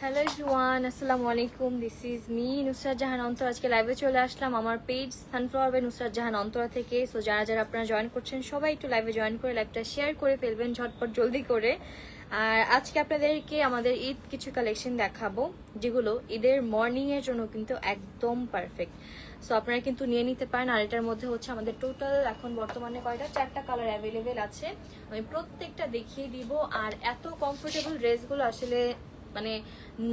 Hello everyone আসসালামু আলাইকুম this is me Nusrat Jahan Antor আজকে লাইভে চলে আসলাম আমার page sunflower by Nusrat Jahan Antora থেকে। সো যারা যারা আপনারা জয়েন করছেন, সবাই একটু লাইভে জয়েন করে লাইভটা শেয়ার করে ফেলবেন ঝটপট জলদি করে। আর আজকে আপনাদেরকে আমাদের ঈদ কিছু কালেকশন দেখাবো, যেগুলো ঈদের মর্নিং এর জন্য কিন্তু একদম পারফেক্ট সো আপনারা কিন্তু নিয়ে নিতে পারেন। আর এটার মধ্যে হচ্ছে আমাদের টোটাল এখন বর্তমানে কয়টা? চারটা কালার অ্যাভেলেবেল আছে। আমি প্রত্যেকটা দেখিয়ে দিব। আর এত কমফোর্টেবল ড্রেসগুলো আসলে মানে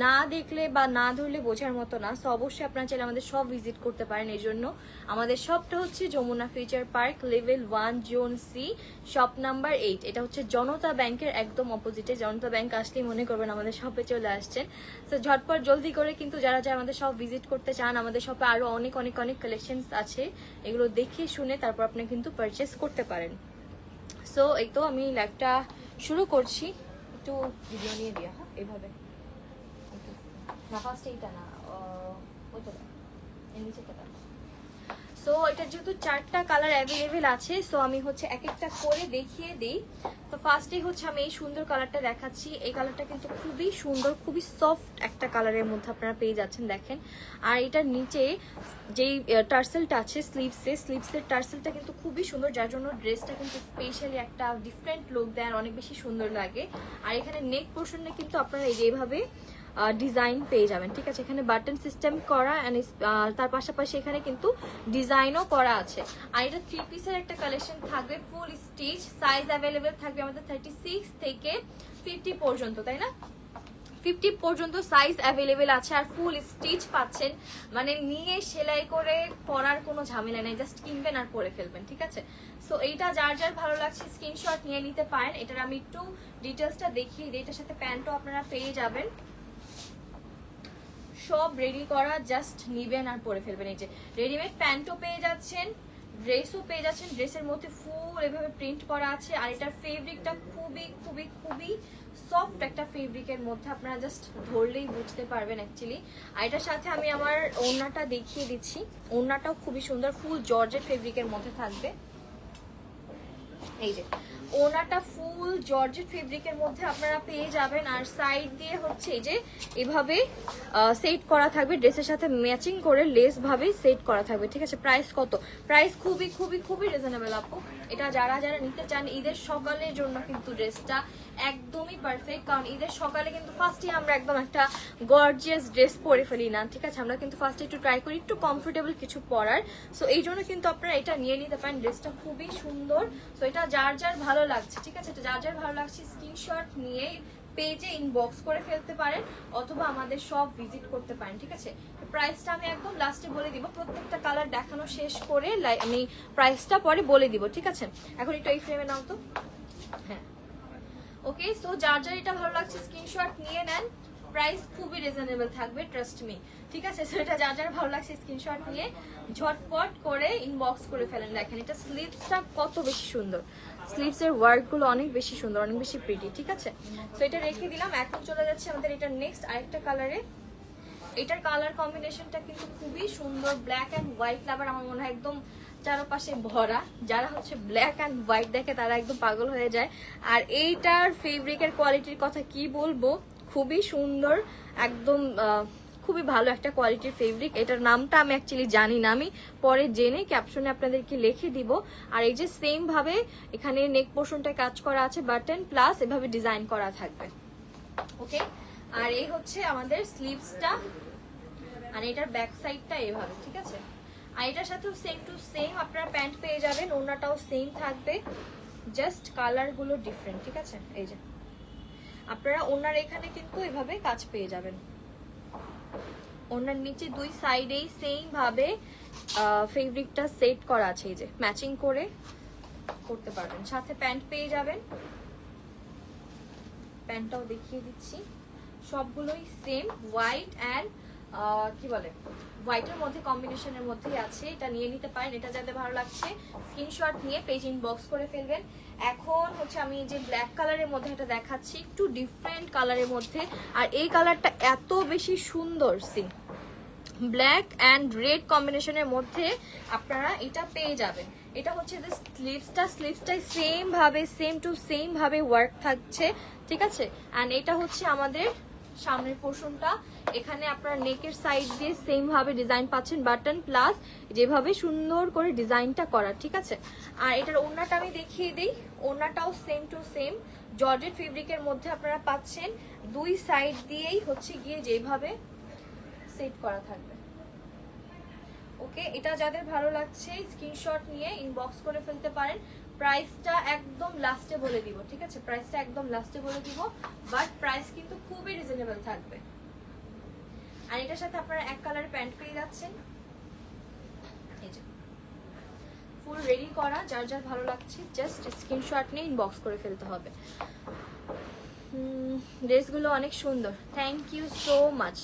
না দেখলে বা না ধরলে বোঝার মতো না সো অবশ্যই আপনারা চাইলে আমাদের সব ভিজিট করতে পারেন এই জন্য আমাদের শপটা হচ্ছে Jamuna future park level one zone C shop number eight এটা হচ্ছে জনতা ব্যাংকের একদম অপোজিটে জনতা ব্যাংক আসলেই মনে করবেন আমাদের শপে চলে আসছেন। তো ঝটপট জলদি করে কিন্তু যারা যারা আমাদের সব ভিজিট করতে চান, আমাদের শপে আরও অনেক অনেক অনেক কালেকশনস আছে। এগুলো দেখে শুনে তারপর আপনি কিন্তু পারচেস করতে পারেন। সো এই তো আমি লাইভটা শুরু করছি। একটু ভিডিও নিয়ে দিয়া হ্যাঁ? এইভাবে না ফার্স্ট না ওইটা। নিচেরটা দাও। সো এটা যেহেতু চারটা কালার অ্যাভেলেবেল আছে সো আমি হচ্ছে এক একটা করে দেখিয়ে দিই। তো ফার্স্টে হচ্ছে আমি এই সুন্দর কালারটা দেখাচ্ছি। এই কালারটা কিন্তু খুবই সুন্দর, খুবই সফট একটা কালারের মধ্যে আপনারা পেয়ে যাচ্ছেন, দেখেন। আর এটার নিচে যেই টার্সেলটা আছে স্লিভসে স্লিভসের টার্সেলটা কিন্তু খুবই সুন্দর, যার জন্য ড্রেসটা কিন্তু স্পেশালি একটা ডিফারেন্ট লুক দেয় অনেক বেশি সুন্দর লাগে। আর এখানে নেক পোর্শনে কিন্তু আপনারা এই এইভাবে ডিজাইন পেয়ে যাবেন, ঠিক আছে? এখানে বাটন সিস্টেম করা তার পাশাপাশি এখানে কিন্তু ডিজাইনও করা আছে। আর এটা থ্রি পিসের একটা কালেকশন থাকবে ফুল স্টিচ সাইজ অ্যাভেলেবেল থাকবে আমাদের থার্টি সিক্স থেকে ফিফটি পর্যন্ত, তাই না? ফিফটি পর্যন্ত সাইজ অ্যাভেলেবেল আছে আর ফুল স্টিচ পাচ্ছেন। মানে নিয়ে সেলাই করে পরার কোনো ঝামেলা নেই জাস্ট কিনবেন আর পরে ফেলবেন, ঠিক আছে? সো এইটা যার যার ভালো লাগছে স্ক্রিনশট নিয়ে নিতে পারেন। এটার আমি একটু ডিটেলসটা দেখিয়ে দিই, এটার সাথে প্যান্টও আপনারা পেয়ে যাবেন। সব রেডি করা জাস্ট নিবেন আর পরে ফেলবেন। এই যে রেডিমেড প্যান্টও পেয়ে যাচ্ছেন ড্রেসও পেয়ে যাচ্ছেন। ড্রেসের মধ্যে ফুল এভাবে প্রিন্ট করা আছে। আর এটার ফেব্রিকটা খুবই খুবই খুবই সফট একটা ফেব্রিকের মধ্যে আপনারা জাস্ট ধরলেই বুঝতে পারবেন অ্যাকচুয়ালি আর এটার সাথে আমি আমার ওড়নাটা দেখিয়ে দিচ্ছি। ওড়নাটাও খুবই সুন্দর ফুল জর্জেট ফেব্রিকের মধ্যে থাকবে। এই যে ওনাটা ফুল জর্জেট ফেব্রিকের মধ্যে আপনারা পেয়ে যাবেন। আর সাইড দিয়ে হচ্ছে যে, এভাবে সেট করা থাকবে। ড্রেসের সাথে ম্যাচিং করে লেস ভাবে সেট করা থাকবে, ঠিক আছে? প্রাইস কত? প্রাইস খুবই খুবই খুবই রিজনেবল আপু। এটা যারা যারা নিতে চান, ঈদের সকালের জন্য কিন্তু ড্রেসটা একদমই পারফেক্ট কারণ ঈদের সকালে কিন্তু ফার্স্টে আমরা একদম একটা গর্জিয়াস ড্রেস পরে ফেলি না, ঠিক আছে? আমরা কিন্তু ফার্স্টে একটু ট্রাই করি, একটু কমফোর্টেবল কিছু পরার। সো এই জন্য কিন্তু আপনারা এটা নিয়ে নিতে পারেন। ড্রেসটা খুবই সুন্দর। সো এটা যার যার ভালো লাগছে, ঠিক আছে? যার যার ভালো লাগছে স্ক্রিনশট নিয়ে পেজে ইনবক্স করে ফেলতে পারেন, অথবা আমাদের সব ভিজিট করতে পারেন, ঠিক আছে? প্রাইসটা আমি একদম লাস্টে বলে দিব, প্রত্যেকটা কালার দেখানো শেষ করে আমি প্রাইসটা পরে বলে দিব, ঠিক আছে? এখন একটু এই ফ্রেমে নাও তো। হ্যাঁ। ওকে সো যার যার এটা ভালো লাগছে স্ক্রিনশট নিয়ে নেন। প্রাইস খুবই রিজনেবল থাকবে ট্রাস্ট মি ঠিক আছে? সো এটা যার যার ভালো লাগছে স্ক্রিনশট নিয়ে ঝটপট করে ইনবক্স করে ফেলেন। দেখেন, এটা স্লিভসটা কত বেশি সুন্দর। স্লিভস এর ওয়ার্কগুলো অনেক বেশি সুন্দর, অনেক বেশি প্রিটি ঠিক আছে? সো এটা রেখে দিলাম। এখন চলে যাচ্ছে আমাদের এটা নেক্সট আরেকটা কালারে এটার কালার কম্বিনেশনটা কিন্তু খুবই সুন্দর ব্ল্যাক অ্যান্ড হোয়াইট লাভার আমার মনে হয় একদম চারপাশে ভরা। যারা হচ্ছে ব্ল্যাক অ্যান্ড হোয়াইট দেখে তারা একদম পাগল হয়ে যায়। আর এইটার ফেব্রিকের কোয়ালিটির কথা কি বলব? খুবই সুন্দর, একদম খুবই ভালো একটা কোয়ালিটির ফেব্রিক এটার নামটা আমি অ্যাকচুয়ালি জানি না আমি, পরে জেনে ক্যাপশনে আপনাদেরকে লিখে দিব। আর এই যে সেম ভাবে এখানে নেক পোর্শনটা কাজ করা আছে বাটন প্লাস এভাবে ডিজাইন করা থাকবে। ওকে আর এই হচ্ছে আমাদের স্লিভসটা আর এটার ব্যাক সাইডটা এভাবে, ঠিক আছে? আর এটার সাথেও সেম টু সেম আপনারা প্যান্ট পেয়ে যাবেন ওনাটাও সেম থাকবে। জাস্ট কালারগুলো ডিফারেন্ট ঠিক আছে? এই যে। আপনারা ওনার এখানে কিন্তু এভাবে কাজ পেয়ে যাবেন। ওনার নিচে দুই সাইডেই সেম ভাবে ফেব্রিকটা সেট করা আছে এই যে ম্যাচিং করে করতে পারবেন। সাথে প্যান্ট পেয়ে যাবেন। প্যান্টটাও দেখিয়ে দিচ্ছি। সবগুলোই সেম হোয়াইট অ্যান্ড কি বলে? হোয়াইটের মধ্যে কম্বিনেশনের মধ্যেই আছে। এটা নিয়ে নিতে পারেন, এটা যাদের ভালো লাগছে। স্ক্রিনশট নিয়ে পেজ ইনবক্স করে ফেলবেন। এখন হচ্ছে আমি যে ব্ল্যাক কালারের মধ্যে এটা দেখাচ্ছি, একটু ডিফারেন্ট কালারের মধ্যে। আর এই কালারটা এত বেশি সুন্দর সি ব্ল্যাক অ্যান্ড রেড কম্বিনেশনের মধ্যে আপনারা এটা পেয়ে যাবেন। এটা হচ্ছে যে স্লিভসটা স্লিভসটাই সেম ভাবে সেম টু সেম ভাবে ওয়ার্ক থাকছে, ঠিক আছে? অ্যান্ড এটা হচ্ছে আমাদের সামনের পোর্শনটা এখানে আপনারা নেকের সাইড দিয়ে সেম ভাবে ডিজাইন পাচ্ছেন বাটন প্লাস যেভাবে সুন্দর করে ডিজাইনটা করা, ঠিক আছে? আর এটার ওড়নাটা আমি দেখিয়ে দিই। ওড়নাটাও সেম টু সেম জর্জেট ফেব্রিকের মধ্যে আপনারা পাচ্ছেন। দুই সাইড দিয়েই হচ্ছে গিয়ে যেভাবে সেট করা থাকবে। ওকে এটা যাদের ভালো লাগছে স্ক্রিনশট নিয়ে ইনবক্স করে ফেলতে পারেন। প্রাইসটা একদম লাস্টে বলে দিব, ঠিক আছে? প্রাইসটা একদম লাস্টে বলে দিব বাট প্রাইস কিন্তু খুবই রিজনেবল থাকবে। আর এটার সাথে আপনারা এক কালার প্যান্ট পেয়ে যাচ্ছেন। ফুল রেডি করা, যার যার ভালো লাগছে জাস্ট স্ক্রিনশট নিয়ে ইনবক্স করে ফেলতে হবে। ড্রেসগুলো অনেক সুন্দর। থ্যাংক ইউ সো মাচ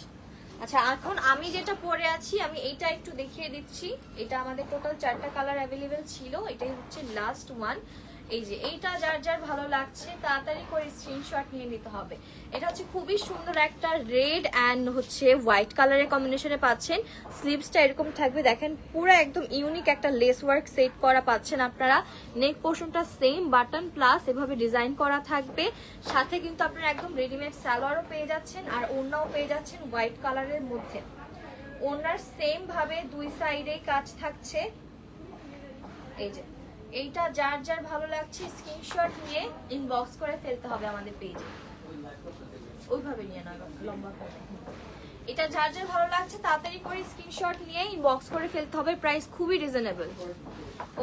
আচ্ছা এখন আমি যেটা পরে আছি, আমি এটা একটু দেখিয়ে দিচ্ছি। এটা আমাদের টোটাল চারটা কালার অ্যাভেলেবেল ছিল। এটাই হচ্ছে লাস্ট ওয়ান এই যে, এইটা যার যার ভালো লাগছে, তাড়াতাড়ি করে স্ক্রিনশট নিয়ে নিতে হবে। এটা হচ্ছে খুবই সুন্দর একটা রেড অ্যান্ড হচ্ছে হোয়াইট কালারের কম্বিনেশনে পাচ্ছেন। স্লিভসটা এরকম থাকবে। দেখেন, পুরো একদম ইউনিক একটা লেস ওয়ার্ক সেট করা পাচ্ছেন আপনারা। নেক পোর্শনটা সেম বাটন প্লাস এভাবে ডিজাইন করা থাকবে। সাথে কিন্তু আপনারা একদম রেডিমেড সালোয়ারও পেয়ে যাচ্ছেন আর ওড়নাও পেয়ে যাচ্ছেন হোয়াইট কালারের মধ্যে। ওড়নার সেম ভাবে দুই সাইডে কাজ থাকছে। এই যে এইটা যার যার ভালো লাগছে স্ক্রিনশট নিয়ে ইনবক্স করে ফেলতে হবে আমাদের পেজে ওইভাবে নিয়ে না লম্বা করে। এটা যার যার ভালো লাগছে, তাড়াতাড়ি করে স্ক্রিনশট নিয়ে ইনবক্স করে ফেলতে হবে প্রাইস খুবই রিজনেবল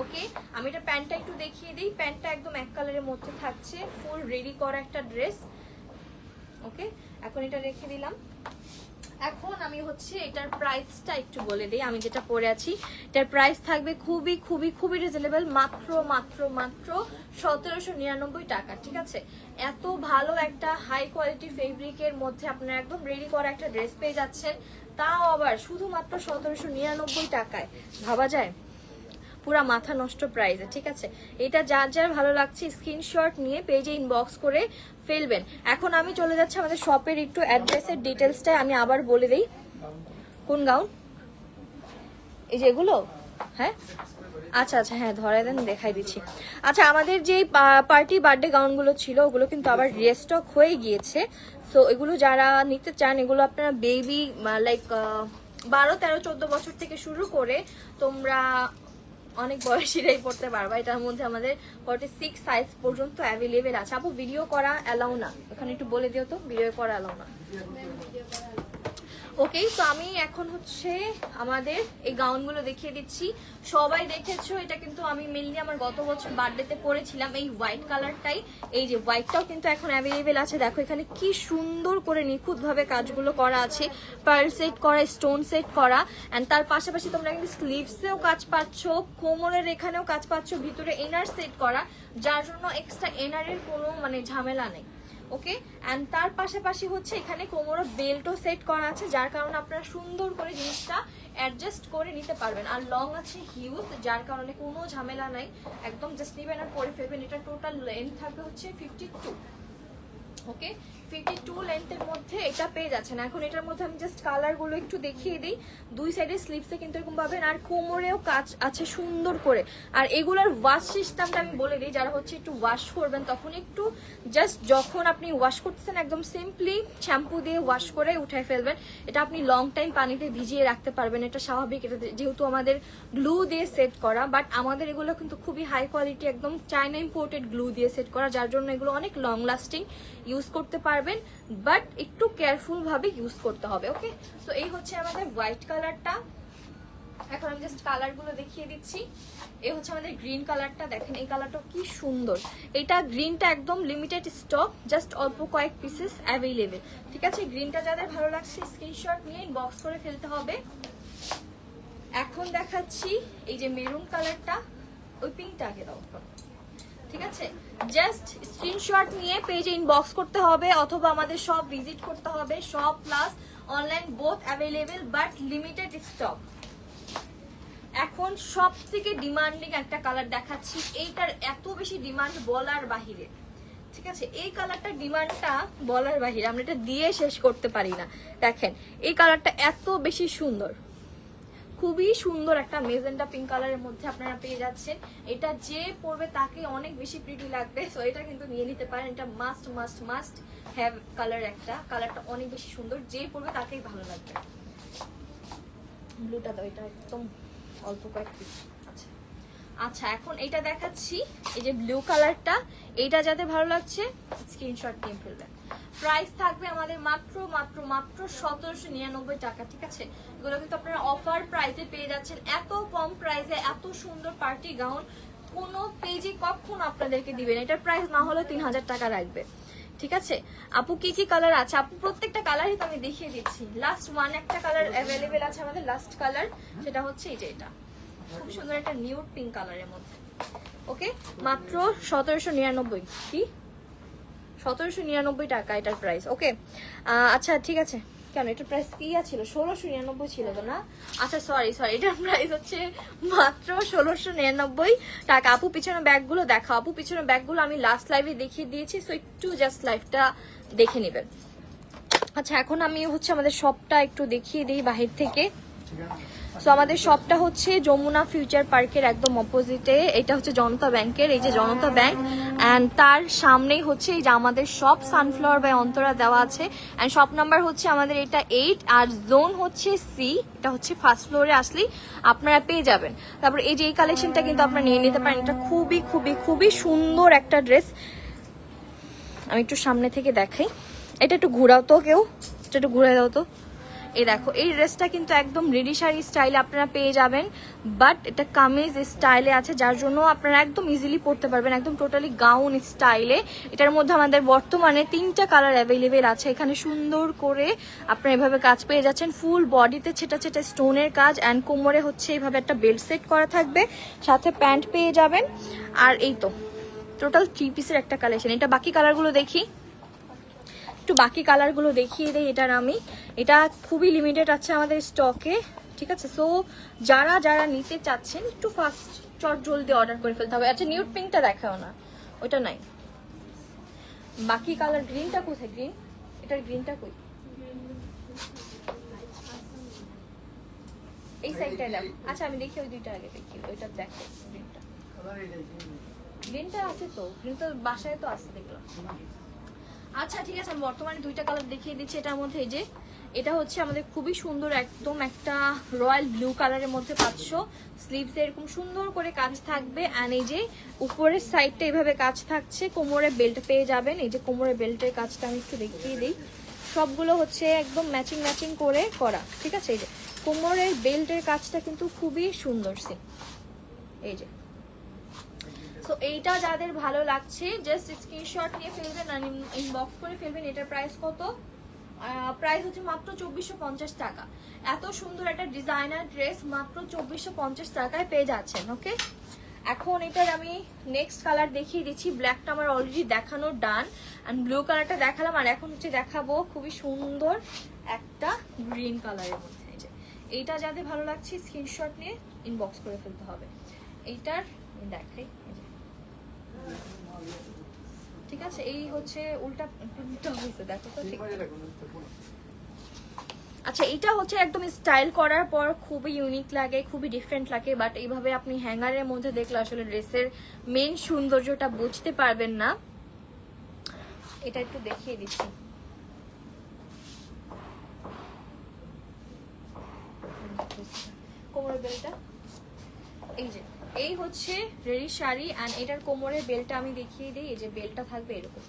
ওকে আমি এটা প্যান্টটা একটু দেখিয়ে দিই। প্যান্টটা একদম এক কালারের মধ্যে থাকছে ফুল রেডি করা একটা ড্রেস ওকে এখন এটা রেখে দিলাম। এখন আমি হচ্ছে এটার প্রাইসটা একটু বলে দিই। আমি যেটা পরে আছি, এটার প্রাইস থাকবে খুবই খুবই খুবই রিজনেবল মাত্র মাত্র মাত্র সতেরোশো নিরানব্বই টাকা, ঠিক আছে? এত ভালো একটা হাই কোয়ালিটি ফেব্রিকের মধ্যে আপনারা একদম রেডি করা একটা ড্রেস পেয়ে যাচ্ছেন। তাও আবার শুধুমাত্র সতেরোশো নিরানব্বই টাকায়। ভাবা যায়? পুরা মাথা নষ্ট প্রাইসে ঠিক আছে? এটা যার যার ভালো লাগছে স্ক্রিনশট নিয়ে পেজে ইনবক্স করে ফেলবেন। এখন আমি চলে যাচ্ছি আমাদের শপের একটু অ্যাড্রেসের ডিটেলসটা আমি আবার বলে দিই, কোন গাউন এই যে এগুলো? হ্যাঁ? আচ্ছা আচ্ছা হ্যাঁ ধরাই দেন, দেখাই দিচ্ছি। আচ্ছা আমাদের যে পার্টি বার্থডে গাউনগুলো ছিল, ওগুলো কিন্তু আবার রিস্টক হয়ে গিয়েছে। তো এগুলো যারা নিতে চান, এগুলো আপনারা বেবি লাইক বারো, তেরো, চোদ্দ বছর থেকে শুরু করে তোমরা অনেক বয়সীরাই পড়তে পারবা। এটার মধ্যে আমাদের ফর্টি সিক্স সাইজ পর্যন্ত অ্যাভেলেবেল আছে। আপু ভিডিও করা অ্যালাউ না। এখানে একটু বলে দিও তো ভিডিও করা অ্যালাউ না। ওকে তো আমি এখন হচ্ছে আমাদের এই গাউনগুলো দেখিয়ে দিচ্ছি। সবাই দেখেছ, এটা কিন্তু আমি মেনলি আমার গত বছর বার্থডেতে পরেছিলাম এই হোয়াইট কালারটাই এই যে হোয়াইটটাও কিন্তু এখন অ্যাভেলেবেল আছে। দেখো এখানে কি সুন্দর করে নিখুঁতভাবে কাজগুলো করা আছে। পার্ল সেট করা স্টোন সেট করা। অ্যান্ড তার পাশাপাশি তোমরা কিন্তু স্লিভসেও কাজ পাচ্ছ, কোমরের এখানেও কাজ পাচ্ছ, ভিতরে এনার সেট করা। যার জন্য এক্সট্রা এনারের কোনো মানে ঝামেলা নেই। ওকে? অ্যান্ড তার পাশাপাশি হচ্ছে এখানে কোমরও বেল্টও সেট করা আছে, যার কারণে আপনারা সুন্দর করে জিনিসটা অ্যাডজাস্ট করে নিতে পারবেন। আর লং আছে হিউজ যার কারণে কোনো ঝামেলা নাই। একদম জাস্ট নিবেন আর পরে ফেলবেন, এটা টোটাল লেন্থ থাকবে হচ্ছে fifty two okay? Fifty two লেন্থের মধ্যে এটা পেয়ে যাচ্ছেন। এখন এটার মধ্যে আমি জাস্ট কালারগুলো একটু দেখিয়ে দিই। দুই সাইডের স্লিপসে কিন্তু এরকম পাবেন, আর কোমরেও কাজ আছে সুন্দর করে। আর এগুলোর ওয়াশ সিস্টেমটা আমি বলে দিই, যারা হচ্ছে একটু ওয়াশ করবেন, তখন একটু জাস্ট যখন আপনি ওয়াশ করতেছেন একদম সিম্পলি শ্যাম্পু দিয়ে ওয়াশ করে উঠাই ফেলবেন। এটা আপনি লং টাইম পানিতে ভিজিয়ে রাখতে পারবেন, এটা স্বাভাবিক। এটা যেহেতু আমাদের গ্লু দিয়ে সেট করা বাট আমাদের এগুলো কিন্তু খুবই হাই কোয়ালিটি একদম চায়না ইম্পোর্টেড গ্লু দিয়ে সেট করা, যার জন্য এগুলো অনেক লং লাস্টিং ইউজ করতে পারবেন বাট একটু কেয়ারফুল ভাবে ইউজ করতে হবে ওকে তো এই হচ্ছে আমাদের হোয়াইট কালারটা এখন আমি জাস্ট কালারগুলো দেখিয়ে দিচ্ছি। এই হচ্ছে আমাদের গ্রিন কালারটা দেখেন, এই কালারটা কি সুন্দর। এটা গ্রিনটা একদম লিমিটেড স্টক জাস্ট অল্প কয়েক পিসেস অ্যাভেলেবেল ঠিক আছে? গ্রিনটা যাদের ভালো লাগছে স্ক্রিনশট নিয়ে বক্স করে ফেলতে হবে। এখন দেখাচ্ছি এই যে মেরুন কালারটা ওই পিঙ্কটা আগে দাও। ঠিক আছে? জাস্ট স্ক্রিনশট নিয়ে পেজে ইনবক্স করতে হবে, অথবা আমাদের সব ভিজিট করতে হবে, সব plus online both available but limited stock এখন সব থেকে ডিমান্ডিং একটা কালার দেখাচ্ছি, এইটার এত বেশি ডিমান্ড বলার বাহিরে। ঠিক আছে? এই কালারটা ডিমান্ডটা বলার বাহিরে, আমরা এটা দিয়ে শেষ করতে পারি না। দেখেন, এই কালারটা এত বেশি সুন্দর। খুবই সুন্দর একটা মেজেন্টা পিঙ্ক কালারের মধ্যে আপনারা পেয়ে যাচ্ছেন। এটা যে পরবে তাকে অনেক বেশি প্রিটি লাগবে সো এটা কিন্তু নিয়ে নিতে পারেন। এটা must must must have colour একটা। কালারটা অনেক বেশি সুন্দর। যে পরবে তাকেই ভালো লাগবে। ব্লুটা দাও, এটা একদম অল্প কয়েক আচ্ছা। আচ্ছা এখন এটা দেখাচ্ছি। এই যে ব্লু কালারটা এইটা যাতে ভালো লাগছে স্ক্রিনশট নিয়ে ফেলবেন। প্রাইস থাকবে আমাদের মাত্র মাত্র মাত্র সতেরোশো নিরানব্বই টাকা, ঠিক আছে? এগুলো কিন্তু আপনারা অফার প্রাইসে পেয়ে যাচ্ছেন। এত কম প্রাইসে এত সুন্দর পার্টি গাউন কোনো পেজে কখন আপনাদেরকে দিবেন এটার প্রাইস না হলে তিন হাজার টাকা রাখবে, ঠিক আছে? আপু, কি কি কালার আছে? আপু, প্রত্যেকটা কালারই তো আমি দেখিয়ে দিচ্ছি। লাস্ট ওয়ান একটা কালার অ্যাভেলেবেল আছে আমাদের লাস্ট কালার সেটা হচ্ছে এই যে এটা। খুব সুন্দর একটা নিউড পিঙ্ক কালারের মধ্যে। ওকে মাত্র সতেরোশো নিরানব্বই। কি? সতেরোশো নিরানব্বই টাকা এটার প্রাইস ওকে আচ্ছা ঠিক আছে। কেন, এটার প্রাইস কি ছিল ষোলোশো নিরানব্বই ছিল তো না? আচ্ছা সরি সরি এটার প্রাইস হচ্ছে মাত্র ষোলোশো নিরানব্বই টাকা। আপু পিছনে ব্যাগগুলো দেখা আপু পিছনে ব্যাগগুলো আমি লাস্ট লাইভে দেখিয়ে দিয়েছি সো একটু জাস্ট লাইভটা দেখে নেবেন। আচ্ছা এখন আমি হচ্ছে আমাদের শপটা একটু দেখিয়ে দিই বাহির থেকে। সো আমাদের শপটা হচ্ছে যমুনা ফিউচার পার্কের একদম অপোজিটে এটা হচ্ছে জনতা ব্যাংকের, এই যে জনতা ব্যাংক। অ্যান্ড তার সামনেই হচ্ছে এই যে আমাদের সব সানফ্লাওয়ার বাই অন্তরা দেওয়া আছে। অ্যান্ড শপ নাম্বার হচ্ছে আমাদের এটা এইট আর জোন হচ্ছে সি এটা হচ্ছে ফার্স্ট ফ্লোরে আসলেই আপনারা পেয়ে যাবেন। তারপর এই যে এই কালেকশনটা কিন্তু আপনারা নিয়ে নিতে পারেন। এটা খুবই খুবই খুবই সুন্দর একটা ড্রেস আমি একটু সামনে থেকে দেখাই। এটা একটু ঘোরাও তো কেউ। এটা একটু ঘুরে দাও তো। এই দেখো, এই ড্রেসটা কিন্তু একদম রেডি শাড়ি স্টাইলে আপনারা পেয়ে যাবেন বাট এটা কামিজ স্টাইলে আছে, যার জন্য আপনারা একদম ইজিলি পরতে পারবেন, একদম টোটালি গাউন স্টাইলে এটার মধ্যে আমাদের বর্তমানে তিনটা কালার অ্যাভেলেবেল আছে, এখানে সুন্দর করে আপনারা এভাবে কাজ পেয়ে যাচ্ছেন ফুল বডিতে ছেটা ছেটা স্টোনের কাজ অ্যান্ড কোমরে হচ্ছে এইভাবে একটা বেল্ট সেট করা থাকবে, সাথে প্যান্ট পেয়ে যাবেন, আর এই তো টোটাল থ্রি পিসের একটা কালেকশন এটা বাকি কালারগুলো দেখি। একটু বাকি কালারগুলো দেখিয়ে দেই এটার আমি। এটা খুবই লিমিটেড আছে আমাদের স্টকে ঠিক আছে? সো যারা যারা নিতে চাচ্ছেন, একটু ফাস্ট চট জলদি অর্ডার করে ফেলতে হবে। আচ্ছা নিউট পিঙ্কটা দেখাও না। ওটা নাই। বাকি কালার গ্রিনটা কোথায়? গ্রিন এটার গ্রিনটা কই? এই সাইডটায় দেখো। আচ্ছা আমি দেখি ওই দুইটা আগে দেখি। ওইটা দেখো গ্রিনটা গ্রিনটা আছে তো? গ্রিন তো বাসায় তো আছে, দেখলাম। আচ্ছা ঠিক আছে, আমি বর্তমানে দুইটা কালার দেখিয়ে দিচ্ছি এটার মধ্যে যে। এটা হচ্ছে আমাদের খুবই সুন্দর একদম একটা রয়্যাল ব্লু কালারের মধ্যে পাচ্ছ। স্লিভস এরকম সুন্দর করে কাজ থাকবে। অ্যান্ড এই যে উপরের সাইডটা এভাবে কাজ থাকছে কোমরে বেল্ট পেয়ে যাবেন। এই যে কোমরে বেল্টের কাজটা আমি একটু দেখিয়ে দিই। সবগুলো হচ্ছে একদম ম্যাচিং ম্যাচিং করে করা, ঠিক আছে? এই যে কোমরের বেল্টের কাজটা কিন্তু খুবই সুন্দর সে এই যে। সো এইটা যাদের ভালো লাগছে জাস্ট স্ক্রিনশট নিয়ে ফেলবেন আর ইনবক্স করে ফেলবেন, এটার প্রাইস কত? প্রাইস হচ্ছে মাত্র চব্বিশশো পঞ্চাশ টাকা। এত সুন্দর একটা ডিজাইনার ড্রেস মাত্র চব্বিশশো পঞ্চাশ টাকায় পেয়ে যাচ্ছেন ওকে এখন এটার আমি নেক্সট কালার দেখিয়ে দিচ্ছি। ব্ল্যাকটা আমার অলরেডি দেখানো ডান অ্যান্ড ব্লু কালারটা দেখালাম। আর এখন হচ্ছে দেখাবো খুবই সুন্দর একটা গ্রিন কালারের মধ্যে। এইটা যাদের ভালো লাগছে স্ক্রিনশট নিয়ে ইনবক্স করে ফেলতে হবে। এইটার, দেখাই ঠিক আছে, এই হচ্ছে উল্টা উল্টা হয়েছে, দেখো তো ঠিক। আচ্ছা এটা হচ্ছে একদম স্টাইল করার পর খুবই ইউনিক লাগে, খুবই ডিফারেন্ট লাগে বাট এইভাবে আপনি হ্যাঙ্গারের মধ্যে দেখলে আসলে ড্রেসের মেন সৌন্দর্যটা বুঝতে পারবেন না। এটা একটু দেখিয়ে দিচ্ছি। কোমরের বেলটা? এই যে। এই হচ্ছে রেডি শাড়ি অ্যান্ড এটার কোমরের বেলটা আমি দেখিয়ে দিই, এই যে বেলটা থাকবে এরকম।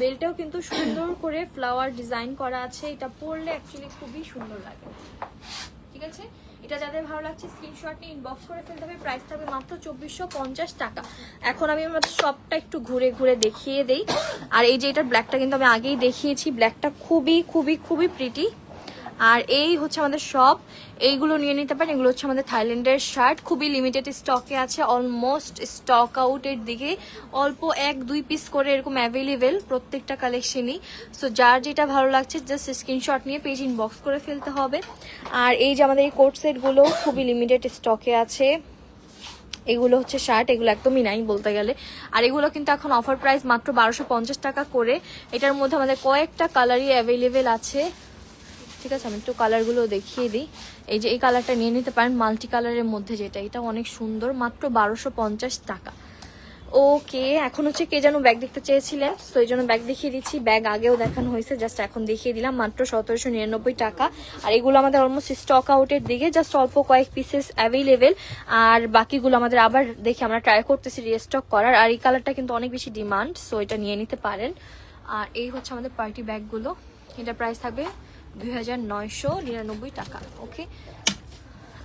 বেলটাও কিন্তু সুন্দর করে ফ্লাওয়ার ডিজাইন করা আছে। এটা পরলে অ্যাকচুয়ালি খুবই সুন্দর লাগে। ঠিক আছে? এটা যাদের ভালো লাগছে স্ক্রিনশট নিয়ে ইনবক্স করে ফেলতে হবে। প্রাইস থাকবে মাত্র চব্বিশশো পঞ্চাশ টাকা। এখন আমি আমার সবটা একটু ঘুরে ঘুরে দেখিয়ে দেই। আর এই যে এটার ব্ল্যাকটা কিন্তু আমি আগেই দেখিয়েছি। ব্ল্যাকটা খুবই খুবই খুবই প্রিটি আর এই হচ্ছে আমাদের শপ এইগুলো নিয়ে নিতে পারেন। এগুলো হচ্ছে আমাদের থাইল্যান্ডের শার্ট খুবই লিমিটেড স্টকে আছে। অলমোস্ট স্টক আউটের দিকে। অল্প এক, দুই পিস করে এরকম অ্যাভেলেবেল প্রত্যেকটা কালেকশনই সো যার যেটা ভালো লাগছে জাস্ট স্ক্রিনশট নিয়ে পেজ ইনবক্স করে ফেলতে হবে। আর এই যে আমাদের এই কোট সেটগুলো খুবই লিমিটেড স্টকে আছে। এগুলো হচ্ছে শার্ট এগুলো একদমই নাই বলতে গেলে। আর এগুলো কিন্তু এখন অফার প্রাইস মাত্র বারোশো টাকা করে। এটার মধ্যে আমাদের কয়েকটা কালারই অ্যাভেলেবেল আছে। ঠিক আছে, আমি একটু কালারগুলো দেখিয়ে দিই। এই যে এই কালারটা নিয়ে নিতে পারেন মাল্টি কালারের মধ্যে যেটা, এটা অনেক সুন্দর, মাত্র বারোশো টাকা। ওকে, এখন হচ্ছে কে যেন ব্যাগ দেখতে চেয়েছিলেন, তো এই জন্য ব্যাগ দেখিয়ে দিচ্ছি। ব্যাগ আগেও দেখানো হয়েছে জাস্ট এখন দেখিয়ে দিলাম, মাত্র সতেরোশো নিরানব্বই টাকা। আর এগুলো আমাদের অলমোস্ট স্টক আউটের দিকে জাস্ট অল্প কয়েক পিসেস অ্যাভেলেবেল আর বাকিগুলো আমাদের আবার দেখি আমরা ট্রাই করতেছি রিস্টক করার। আর এই কালারটা কিন্তু অনেক বেশি ডিমান্ড সো এটা নিয়ে নিতে পারেন। আর এই হচ্ছে আমাদের পার্টি ব্যাগগুলো এটা প্রাইস থাকবে দুই হাজার নয়শো নিরানব্বই টাকা ওকে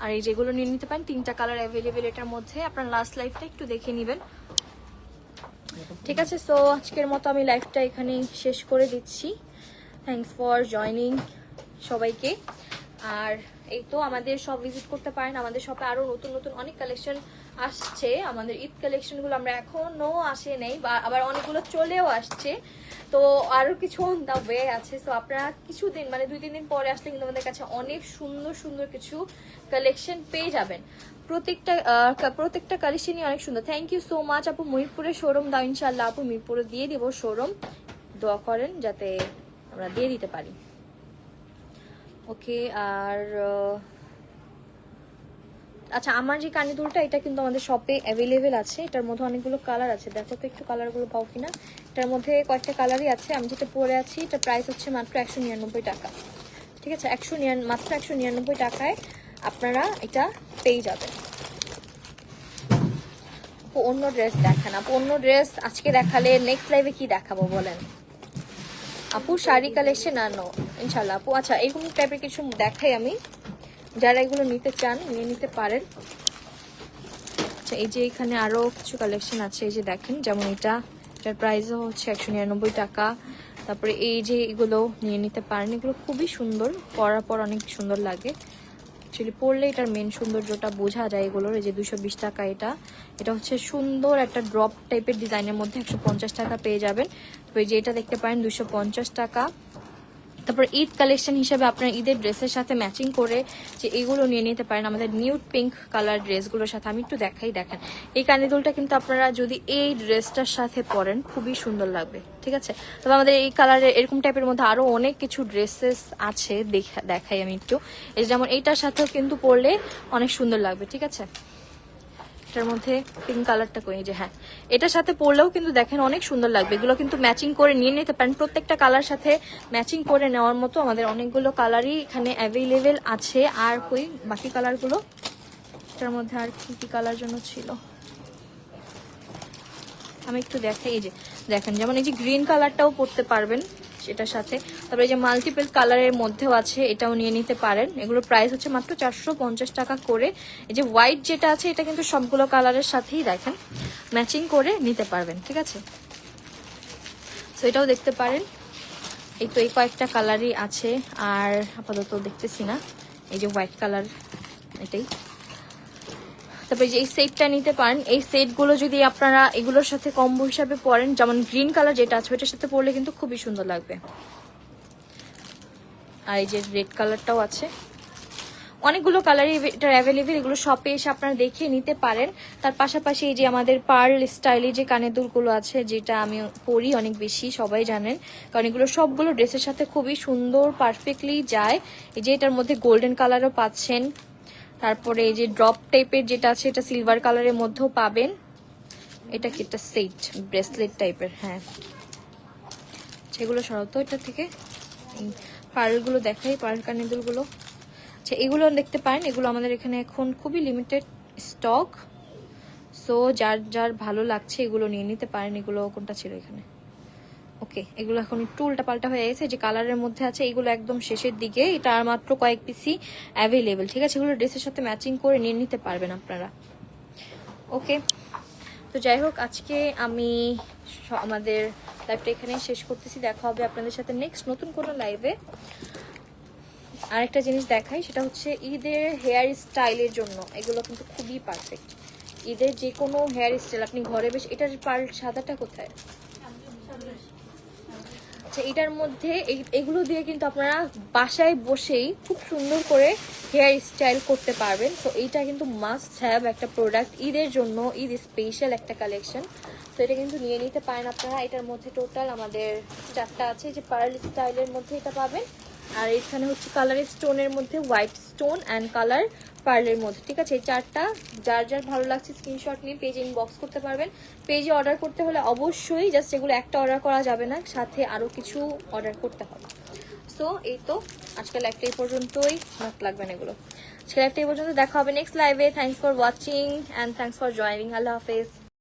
আর এই যেগুলো নিয়ে নিতে পারেন, তিনটা কালার অ্যাভেলেবেল এটার মধ্যে। আপনার লাস্ট লাইফটা একটু দেখে নেবেন। ঠিক আছে সো আজকের মতো আমি লাইফটা এখানেই শেষ করে দিচ্ছি। থ্যাংকস ফর জয়নিং সবাইকে। আর এই তো আমাদের সব ভিজিট করতে পারেন। আমাদের শপে আরও নতুন নতুন অনেক কালেকশন আসছে, আমাদের ঈদ কালেকশনগুলো আমরা এখনও আসে নেই, বা আবার অনেকগুলো চলেও আসছে। তো আরও কিছু দা ওয়ে আছে। তো আপনারা কিছুদিন মানে দুই, তিন দিন পরে আসলে কিন্তু আমাদের কাছে অনেক সুন্দর সুন্দর কিছু কালেকশন পেয়ে যাবেন। প্রত্যেকটা প্রত্যেকটা কালেকশনই অনেক সুন্দর। থ্যাংক ইউ সো মাচ আপু মিরপুরে শোরুম দাও ইনশাল্লাহ আপু মিরপুরে দিয়ে দিব শোরুম দোয়া করেন যাতে আমরা দিয়ে দিতে পারি। ওকে আর আচ্ছা আমার যে কানি দুলটা, এটা কিন্তু আমাদের শপে অ্যাভেলেবেল আছে। এটার মধ্যে অনেকগুলো কালার আছে। দেখো তো একটু কালারগুলো পাও কিনা। এটার মধ্যে কয়েকটা কালারই আছে। আমি যেটা পরে আছি, এটা প্রাইস হচ্ছে মাত্র একশো নিরানব্বই টাকা। ঠিক আছে? একশো মাত্র একশো নিরানব্বই টাকায় আপনারা এটা পেয়ে যাবেন। অন্য ড্রেস দেখান। আপু, অন্য ড্রেস আজকে দেখালে নেক্সট লাইভে কি দেখাবো বলেন? আপু, শাড়ি কালেকশন আনো ইনশাল্লাহ আপু আচ্ছা এরকম টাইপের কিছু দেখাই আমি। যারা এগুলো নিতে চান, নিয়ে নিতে পারেন। আচ্ছা এই যে এখানে আরও কিছু কালেকশন আছে, এই যে দেখেন, যেমন এটা, এটার প্রাইসও হচ্ছে একশো নিরানব্বই টাকা। তারপরে এই যে এগুলো নিয়ে নিতে পারেন, এগুলো খুবই সুন্দর, পরার পর অনেক সুন্দর লাগে। অ্যাকচুয়ালি পরলে এটার মেন সৌন্দর্যটা বোঝা যায় এগুলোর, এই যে দুশো বিশ টাকা এটা। এটা হচ্ছে সুন্দর একটা ড্রপ টাইপের ডিজাইনের মধ্যে একশো পঞ্চাশ টাকা পেয়ে যাবেন। তো এই যে এটা দেখতে পারেন দুশো টাকা। তারপর ঈদ কালেকশন হিসেবে আপনার ঈদের ড্রেসের সাথে ম্যাচিং করে যে এগুলো নিয়ে নিতে পারেন, আমাদের নিউড পিঙ্ক কালার ড্রেসগুলোর সাথে। আমি একটু দেখাই, দেখেন। এই কানিদুলটা কিন্তু আপনারা যদি এই ড্রেসটার সাথে পরেন, খুবই সুন্দর লাগবে, ঠিক আছে? তবে আমাদের এই কালারের এরকম টাইপের মধ্যে আরও অনেক কিছু ড্রেসেস আছে, দেখা- দেখাই আমি একটু। যেমন এইটার সাথেও কিন্তু পরলে অনেক সুন্দর লাগবে, ঠিক আছে? এটার মধ্যে পিঙ্ক কালারটা এই যে হ্যাঁ। এটার সাথে পরলেও কিন্তু দেখেন অনেক সুন্দর লাগবে। এগুলো কিন্তু ম্যাচিং করে নিয়ে নিতে পারেন। প্রত্যেকটা কালার সাথে ম্যাচিং করে নেওয়ার মতো আমাদের অনেকগুলো কালারই এখানে অ্যাভেলেবেল আছে। আর কই, বাকি কালারগুলো এটার মধ্যে আর কি কি কালার জন্য ছিল? আমি একটু দেখাই, এই যে, দেখেন, যেমন এই যে গ্রিন কালারটাও পরতে পারবেন। সেটার সাথে। তারপরে যে মাল্টিপল কালারের মধ্যেও আছে, এটাও নিয়ে নিতে পারেন। এগুলোর প্রাইস হচ্ছে মাত্র চারশো পঞ্চাশ টাকা করে। এই যে হোয়াইট যেটা আছে, এটা কিন্তু সবগুলো কালারের সাথেই দেখেন। ম্যাচিং করে নিতে পারবেন, ঠিক আছে? তো এটাও দেখতে পারেন। এই তো এই কয়েকটা কালারই আছে, আর আপাতত দেখতেছি না। এই যে হোয়াইট কালার এটাই। তারপরে যে এই সেটটা নিতে পারেন, এই সেটগুলো যদি আপনারা এগুলোর সাথে কম্বো হিসাবে পরেন, যেমন গ্রিন কালার যেটা আছে, ওইটার সাথে পরলে কিন্তু খুবই সুন্দর লাগবে। আর এই যে রেড কালারটাও আছে। অনেকগুলো কালারই এটার অ্যাভেলেবেল এগুলো শপে এসে আপনারা দেখে নিতে পারেন। তার পাশাপাশি এই যে আমাদের পার্ল স্টাইলে যে কানের দুলগুলো আছে, যেটা আমি পরি অনেক বেশি, সবাই জানেন। কারণ এগুলো সবগুলো ড্রেসের সাথে খুবই সুন্দর পারফেক্টলি যায়। এই যে এটার মধ্যে গোল্ডেন কালারও পাচ্ছেন। তারপরে এই যে ড্রপ টাইপের যেটা আছে, এটা সিলভার কালারের মধ্যেও পাবেন। এটা কি একটা সেট ব্রেসলেট টাইপের হ্যাঁ। সেগুলো সরাতো এটা থেকে। পার্লগুলো দেখাই পার্ল কানেদুলগুলো আচ্ছা এগুলো দেখতে পারেন, এগুলো আমাদের এখানে এখন খুবই লিমিটেড স্টক সো যার যার ভালো লাগছে, এগুলো নিয়ে নিতে পারেন, এগুলো কোনটা ছিল এখানে? ওকে, এগুলো এখন একটু উল্টা পাল্টা হয়ে গেছে, যে কালারের মধ্যে আছে, এগুলো একদম শেষের দিকে, এটা আর মাত্র কয়েক পিসি অ্যাভেলেবেল ঠিক আছে? এগুলো ড্রেসের সাথে ম্যাচিং করে নিয়ে নিতে পারবেন আপনারা। ওকে, তো যাই হোক, আজকে আমি আমাদের লাইভটা এখানে শেষ করতেছি, দেখা হবে আপনাদের সাথে নেক্সট নতুন কোনো লাইভে আরেকটা জিনিস দেখাই, সেটা হচ্ছে ঈদের হেয়ার স্টাইলের জন্য, এগুলো কিন্তু খুবই পারফেক্ট ঈদের যে কোনো হেয়ার স্টাইল আপনি ঘরে বেশ, এটার পার্ল সাদাটা কোথায়? আচ্ছা এটার মধ্যে এগুলো দিয়ে কিন্তু আপনারা বাসায় বসেই খুব সুন্দর করে হেয়ার স্টাইল করতে পারবেন। তো এইটা কিন্তু মাস্ট হ্যাভ একটা প্রোডাক্ট ঈদের জন্য ঈদ স্পেশাল একটা কালেকশন তো এটা কিন্তু নিয়ে নিতে পারেন আপনারা। এটার মধ্যে টোটাল আমাদের চারটা আছে। যে পার্ল স্টাইলের মধ্যে এটা পাবেন। আর এখানে হচ্ছে কালারের স্টোনের মধ্যে হোয়াইট স্টোন অ্যান্ড কালার পার্লের মধ্যে, ঠিক আছে? চারটা, যার যার ভালো লাগছে স্ক্রিনশট নিয়ে পেজে ইনবক্স করতে পারবেন। পেজে অর্ডার করতে হলে অবশ্যই জাস্ট এগুলো একটা অর্ডার করা যাবে না, সাথে আরও কিছু অর্ডার করতে হবে। সো এই তো আজকে লাইভটা এই পর্যন্তই। নট লাগবে না এগুলো আজকে লাইভটা এই পর্যন্ত, দেখা হবে নেক্সট লাইভে thanks for watching and thanks for joining আল্লাহ হাফেজ।